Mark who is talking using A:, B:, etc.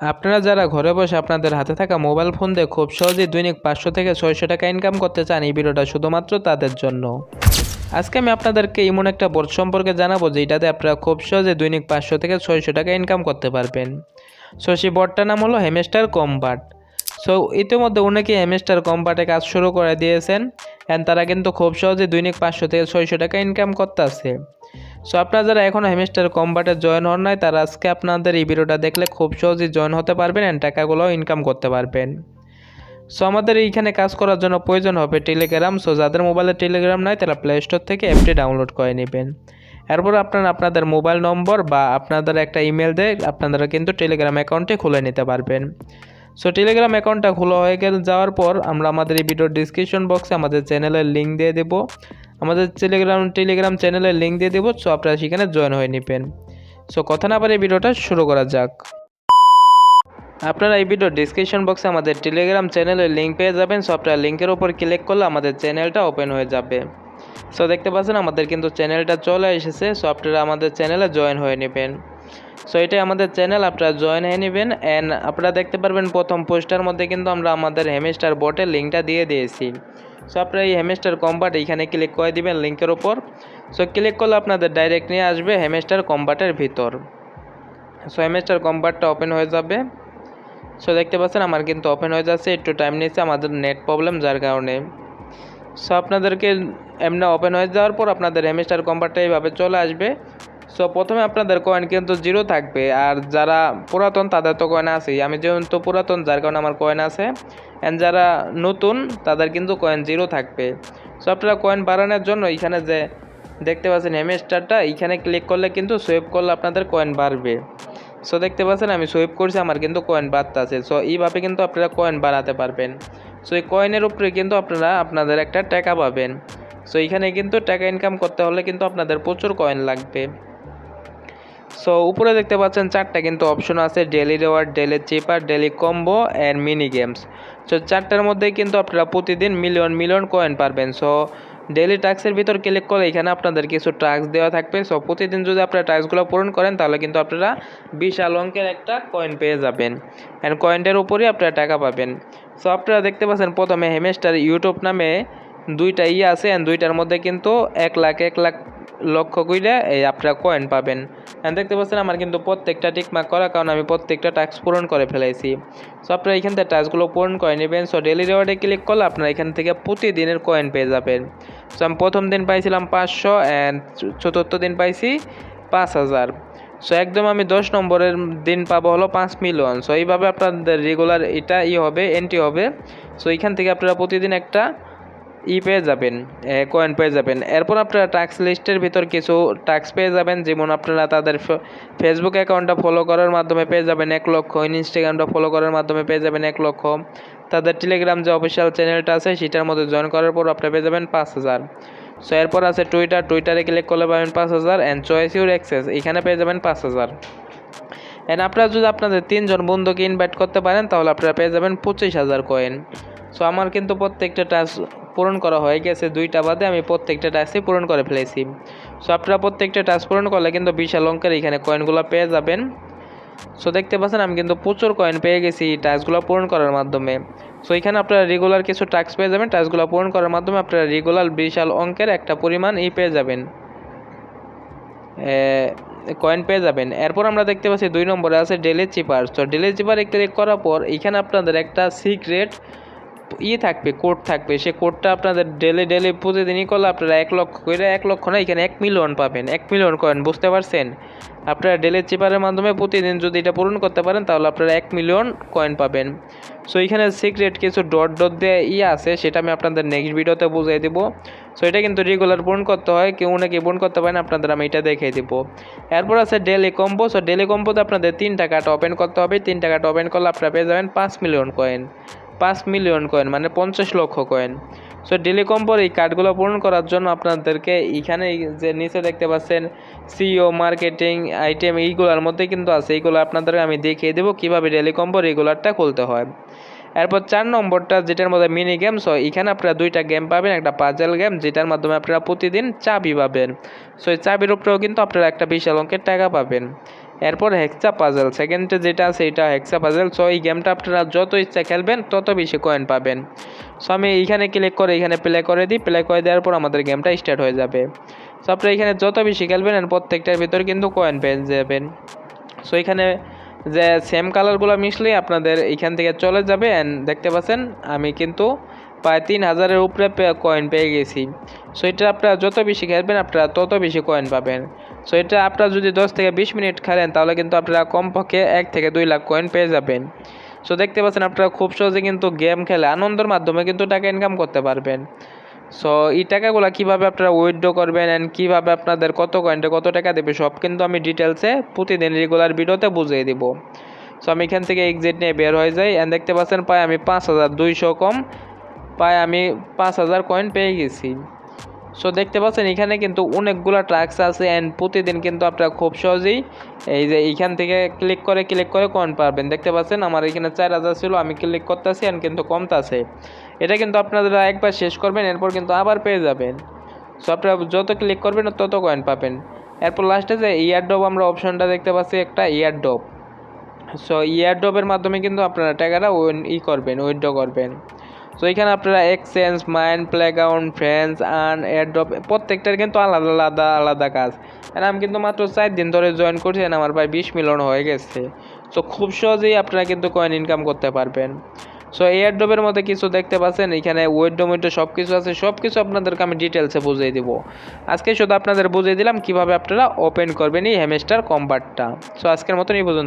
A: আপনারা যারা ঘরে বসে আপনাদের হাতে থাকা মোবাইল ফোন দিয়ে খুব সহজেই দৈনিক পাঁচশো থেকে ছয়শো টাকা ইনকাম করতে চান এই ভিডিওটা শুধুমাত্র তাদের জন্য। আজকে আমি আপনাদেরকে এমন একটা বোর্ড সম্পর্কে জানাব যেটাতে আপনারা খুব সহজে দৈনিক পাঁচশো থেকে ছয়শো টাকা ইনকাম করতে পারবেন। সো সেই বোর্ডটার নাম হলো হেমেস্টার কম্বাট সো ইতিমধ্যে অনেকে হেমেস্টার কম্বাটে কাজ শুরু করে দিয়েছেন অ্যান্ড তারা কিন্তু খুব সহজে দৈনিক পাঁচশো থেকে ছয়শো টাকা ইনকাম করতে আছে সো আপনারা যারা এখনও হেমিস্টার কম্বাটে জয়েন হন নাই, তারা আজকে আপনাদের এই ভিডিওটা দেখলে খুব সহজেই জয়েন হতে পারবেন অ্যান্ড টাকাগুলো ইনকাম করতে পারবেন। সো আমাদের এইখানে কাজ করার জন্য প্রয়োজন হবে টেলিগ্রাম সো যাদের মোবাইলে টেলিগ্রাম নাই, তারা প্লে স্টোর থেকে অ্যাপটি ডাউনলোড করে নেবেন। এরপর আপনারা আপনাদের মোবাইল নম্বর বা আপনাদের একটা ইমেল দিয়ে আপনারা কিন্তু টেলিগ্রাম অ্যাকাউন্টে খুলে নিতে পারবেন। সো টেলিগ্রাম অ্যাকাউন্টটা খোলা হয়ে গেলে, যাওয়ার পর আমরা আমাদের এই ভিডিওর ডিসক্রিপশন বক্সে আমাদের চ্যানেলের লিঙ্ক দিয়ে দেবো। আমাদের টেলিগ্রাম টেলিগ্রাম চ্যানেলের লিঙ্ক দিয়ে দেবো সো আপনারা সেখানে জয়েন হয়ে নেবেন। সো কথা না পারে ভিডিওটা শুরু করা যাক। আপনারা এই ভিডিও ডিসক্রিপশন বক্সে আমাদের টেলিগ্রাম চ্যানেলের লিঙ্ক পেয়ে যাবেন সো আপনারা লিঙ্কের ওপর ক্লিক করলে আমাদের চ্যানেলটা ওপেন হয়ে যাবে। সো দেখতে পাচ্ছেন, আমাদের কিন্তু চ্যানেলটা চলে এসেছে সো আপনারা আমাদের চ্যানেলে জয়েন হয়ে নেবেন। সো এটাই আমাদের চ্যানেল আপনারা জয়েন হয়ে নেবেন। অ্যান্ড আপনারা দেখতে পারবেন প্রথম পোস্টার মধ্যে কিন্তু আমরা আমাদের হেমেস্টার বোটের লিঙ্কটা দিয়ে দিয়েছি। সো আপনারা এই হেমিস্টার কম্বাট এইখানে ক্লিক করে দিবেন লিঙ্কের ওপর সো ক্লিক করলে আপনাদের ডাইরেক্ট নিয়ে আসবে হেমেস্টার কম্বাটের ভিতর। সো হেমেস্টার কম্বাটটা ওপেন হয়ে যাবে। সো দেখতে পাচ্ছেন আমার কিন্তু ওপেন হয়ে যাচ্ছে। একটু টাইম নিচ্ছে আমাদের নেট প্রবলেম যার কারণে। সো আপনাদেরকে এমনি ওপেন হয়ে যাওয়ার পর আপনাদের হেমেস্টার কম্বারটা এইভাবে চলে আসবে। সো প্রথমে আপনাদের কয়েন কিন্তু জিরো থাকবে। আর যারা পুরাতন, তাদের তো কয়েন আছেই। আমি যেহেতু পুরাতন, যার কারণে আমার কয়েন আছে। অ্যান্ড যারা নতুন, তাদের কিন্তু কয়েন জিরো থাকবে। সো আপনারা কয়েন বাড়ানোর জন্য এখানে যে দেখতে পাচ্ছেন হেমিস্টারটা এইখানে ক্লিক করলে কিন্তু সোয়েপ করলে আপনাদের কয়েন বাড়বে। সো দেখতে পাচ্ছেন আমি সোয়েপ করছি, আমার কিন্তু কয়েন বাড়তে আছে সো এইভাবে কিন্তু আপনারা কয়েন বাড়াতে পারবেন। সো এই কয়েনের উপরে কিন্তু আপনারা আপনাদের একটা টাকা পাবেন। সো এইখানে কিন্তু টাকা ইনকাম করতে হলে কিন্তু আপনাদের প্রচুর কয়েন লাগবে। সো উপরে দেখতে পাচ্ছেন চারটা কিন্তু অপশন আছে daily reward daily cipher daily combo and mini games so চারটার মধ্যেই কিন্তু আপনারা প্রতিদিন মিলিয়ন মিলিয়ন কয়েন পারবেন। সো ডেলি টাস্কের ভিতর ক্লিক করে এখানে আপনাদের কিছু টাস্ক দেওয়া থাকবে। সো প্রতিদিন যদি আপনারা টাস্কগুলো পূরণ করেন, তাহলে কিন্তু আপনারা বিশাল অঙ্কের একটা কয়েন পেয়ে যাবেন। অ্যান্ড কয়েনটার উপরেই আপনারা টাকা পাবেন। সো আপনারা দেখতে পাচ্ছেন প্রথমে হেমেস্টার ইউটিউব নামে দুইটা ইয়ে আছে। অ্যান্ড দুইটার মধ্যে কিন্তু এক লাখ এক লাখ লক্ষ কইলে এই আপনারা কয়েন পাবেন। দেখতে পাচ্ছেন আমার কিন্তু প্রত্যেকটা টিকমার্ক করা কারণ আমি প্রত্যেকটা টাস্ক পূরণ করে ফেলেছি সো আপনারা এখান থেকে টাস্কগুলো পূরণ করে নেবেন। সো ডেলি রিওয়ার্ডে ক্লিক করলে আপনারা এখান থেকে প্রতিদিনের কয়েন পেয়ে যাবেন। সো আমি প্রথম দিন পাইছিলাম পাঁচশো অ্যান্ড চতুর্থ দিন পাইছি পাঁচ হাজার। সো একদম আমি দশ নম্বরের দিন পাবো হলো পাঁচ মিলিয়ন সো এইভাবে আপনাদের রেগুলার এটা ই হবে এন্ট্রি হবে। সো এইখান থেকে আপনারা প্রতিদিন একটা ই পেয়ে যাবেন কয়েন পেয়ে যাবেন। এরপর আপনারা টাক্স লিস্টের ভিতর কিছু টাক্স পেয়ে যাবেন, যেমন আপনারা তাদের ফেসবুক অ্যাকাউন্টটা ফলো করার মাধ্যমে পেয়ে যাবেন এক লক্ষ ইনস্টাগ্রামটা ফলো করার মাধ্যমে পেয়ে যাবেন এক লক্ষ। তাদের টেলিগ্রাম যে অফিসিয়াল চ্যানেলটা আছে, সেটার মধ্যে জয়েন করার পর আপনি পেয়ে যাবেন পাঁচ হাজার। সো এরপর আছে টুইটার টুইটারে ক্লিক করলে পাবেন পাঁচ হাজার অ্যান্ড চয়েস ইউর অ্যাক্সেস এখানে পেয়ে যাবেন পাঁচ হাজার। অ্যান্ড আপনারা যদি আপনাদের তিনজন বন্ধুকে ইনভাইট করতে পারেন, তাহলে আপনারা পেয়ে যাবেন পঁচিশ হাজার কয়েন সো আমার কিন্তু প্রত্যেকটা টাস্ক পূরণ করা হয়ে গেছে। দুইটা বাদে আমি প্রত্যেকটা টাস্কই পূরণ করে ফেলেছি। সো আপনারা প্রত্যেকটা টাস্ক পূরণ করলে কিন্তু বিশাল অঙ্কের এখানে কয়েনগুলো পেয়ে যাবেন। সো দেখতে পাচ্ছেন, আমি কিন্তু প্রচুর কয়েন পেয়ে গেছি টাস্কগুলো পূরণ করার মাধ্যমে। সো এখানে আপনারা রেগুলার কিছু টাস্ক পেয়ে যাবেন। টাস্কগুলো পূরণ করার মাধ্যমে আপনারা রেগুলার বিশাল অঙ্কের একটা পরিমাণ ই পেয়ে যাবেন। কয়েন পেয়ে যাবেন। এরপর আমরা দেখতে পাচ্ছি দুই নম্বরে আছে ডেলি চিপার তো ডেলি চিপারে ক্লিক করার পর এখানে আপনাদের একটা সিক্রেট ইয়ে থাকবে কোড থাকবে। সে কোডটা আপনাদের ডেলি ডেলি প্রতিদিনই করলে আপনারা এক লক্ষ করে এক লক্ষ না, এখানে এক মিলিয়ন পাবেন, এক মিলিয়ন কয়েন বুঝতে পারছেন? আপনারা ডেলি চিপারের মাধ্যমে প্রতিদিন যদি এটা পূরণ করতে পারেন, তাহলে আপনারা এক মিলিয়ন কয়েন পাবেন। সো এখানে সিক্রেট কিছু ডট ডট দিয়ে ইয়ে আছে, সেটা আমি আপনাদের নেক্সট ভিডিওতে বুঝিয়ে দেবো। সো এটা কিন্তু রেগুলার পূরণ করতে হয়, কেউ নাকি পূরণ করতে পারেন আপনাদের আমি এটা দেখিয়ে দেবো। এরপর আছে ডেলি কম্বো সো ডেলি কম্বোতে আপনাদের তিন টাকাটা ওপেন করতে হবে তিন টাকাটা ওপেন করলে আপনারা পেয়ে যাবেন পাঁচ মিলিয়ন কয়েন পাঁচ মিলিয়ন কয়েন মানে পঞ্চাশ লক্ষ কয়েন সো ডেলি কম্পোর এই কার্ডগুলো পূরণ করার জন্য আপনাদেরকে এখানে যে নিচে দেখতে পাচ্ছেন সিও মার্কেটিং আইটেম এইগুলোর মধ্যে কিন্তু আছে। এইগুলো আপনাদের আমি দেখিয়ে দেবো কীভাবে ডেলি কম্পো রেগুলারটা খুলতে হয়। এরপর চার নম্বরটা, যেটার মধ্যে মিনি গেম সো এখানে আপনারা দুইটা গেম পাবেন, একটা পাজেল গেম যেটার মাধ্যমে আপনারা প্রতিদিন চাবি পাবেন। সো এই চাবির উপরেও কিন্তু আপনারা একটা বিশাল অঙ্কের টাকা পাবেন। এরপর হেক্সা পাজেল সেকেন্ডে যেটা আছে এটা হেক্সা পাজেল সো এই গেমটা আপনারা যত ইচ্ছা খেলবেন, তত বেশি কয়েন পাবেন। সো আমি এইখানে ক্লিক করে, এখানে প্লে করে দিই প্লে করে দেওয়ার পর আমাদের গেমটা স্টার্ট হয়ে যাবে। সো আপনারা এখানে যত বেশি খেলবেন প্রত্যেকটার ভিতরে কিন্তু কয়েন পেয়ে যাবেন। সো এখানে যে সেম কালারগুলো মিশলেই আপনাদের এখান থেকে চলে যাবে অ্যান্ড দেখতে পাচ্ছেন, আমি কিন্তু প্রায় তিন হাজারের উপরে কয়েন পেয়ে গেছি। সো এটা আপনারা যত বেশি খেলবেন, আপনারা তত বেশি কয়েন পাবেন। সো এটা আপনারা যদি দশ থেকে বিশ মিনিট খেলেন, তাহলে কিন্তু আপনারা কমপক্ষে এক থেকে দুই লাখ কয়েন পেয়ে যাবেন। সো দেখতে পাচ্ছেন আপনারা খুব সহজে কিন্তু গেম খেলে আনন্দের মাধ্যমে কিন্তু টাকা ইনকাম করতে পারবেন। সো এই টাকাগুলো কীভাবে আপনারা উইথড্র করবেন অ্যান্ড কীভাবে আপনাদের কত কয়েন্টে কত টাকা দেবে, সব কিন্তু আমি ডিটেলসে প্রতিদিন রেগুলার ভিডিওতে বুঝিয়ে দিব। সো আমি এখান থেকে এক্সিট নিয়ে বের হয়ে যাই অ্যান্ড দেখতে পাচ্ছেন প্রায় আমি পাঁচ হাজার দুইশো কম প্রায় আমি পাঁচ হাজার কয়েন পেয়ে গেছি। সো দেখতে পাচ্ছেন, এখানে কিন্তু অনেকগুলো ট্রাক্স আছে অ্যান্ড প্রতিদিন কিন্তু আপনারা খুব সহজেই এই যে এইখান থেকে ক্লিক করে ক্লিক করে কয়েন পারবেন। দেখতে পাচ্ছেন, আমার এখানে চার হাজার ছিল, আমি ক্লিক করতেছি অ্যান্ড কিন্তু কমতাছে। এটা কিন্তু আপনারা একবার শেষ করবেন, এরপর কিন্তু আবার পেয়ে যাবেন। সো আপনারা যত ক্লিক করবেন, তত কয়েন পাবেন। এরপর লাস্টে যে ইয়ারড্রপ আমরা অপশনটা দেখতে পাচ্ছি, একটা ইয়ারড্রপ সো ইয়ারড্রপের মাধ্যমে কিন্তু আপনারা টাকাটা ই করবেন উইথড্র করবেন। সো এখানে আপনারা exchange mind playground friends earn airdrop প্রত্যেকটার কিন্তু আলাদা আলাদা আলাদা কাজ। আমি কিন্তু মাত্র চার দিন ধরে জয়েন করছি আমার প্রায় বিশ মিলিয়ন হয়ে গেছে। সো খুব সহজেই আপনারা কিন্তু কয়েন ইনকাম করতে পারবেন। সো এয়ারড্রপের মধ্যে কিছু দেখতে পাচ্ছেন, এখানে ওয়েড্রো ওয়েড্রো সব কিছু আছে সব কিছু আপনাদেরকে আমি ডিটেলসে বুঝিয়ে দিব। আজকে শুধু আপনাদের বুঝিয়ে দিলাম কীভাবে আপনারা ওপেন করবেন এই হ্যামেস্টার কম্পার্টটা সো আজকের মতন এই পর্যন্ত।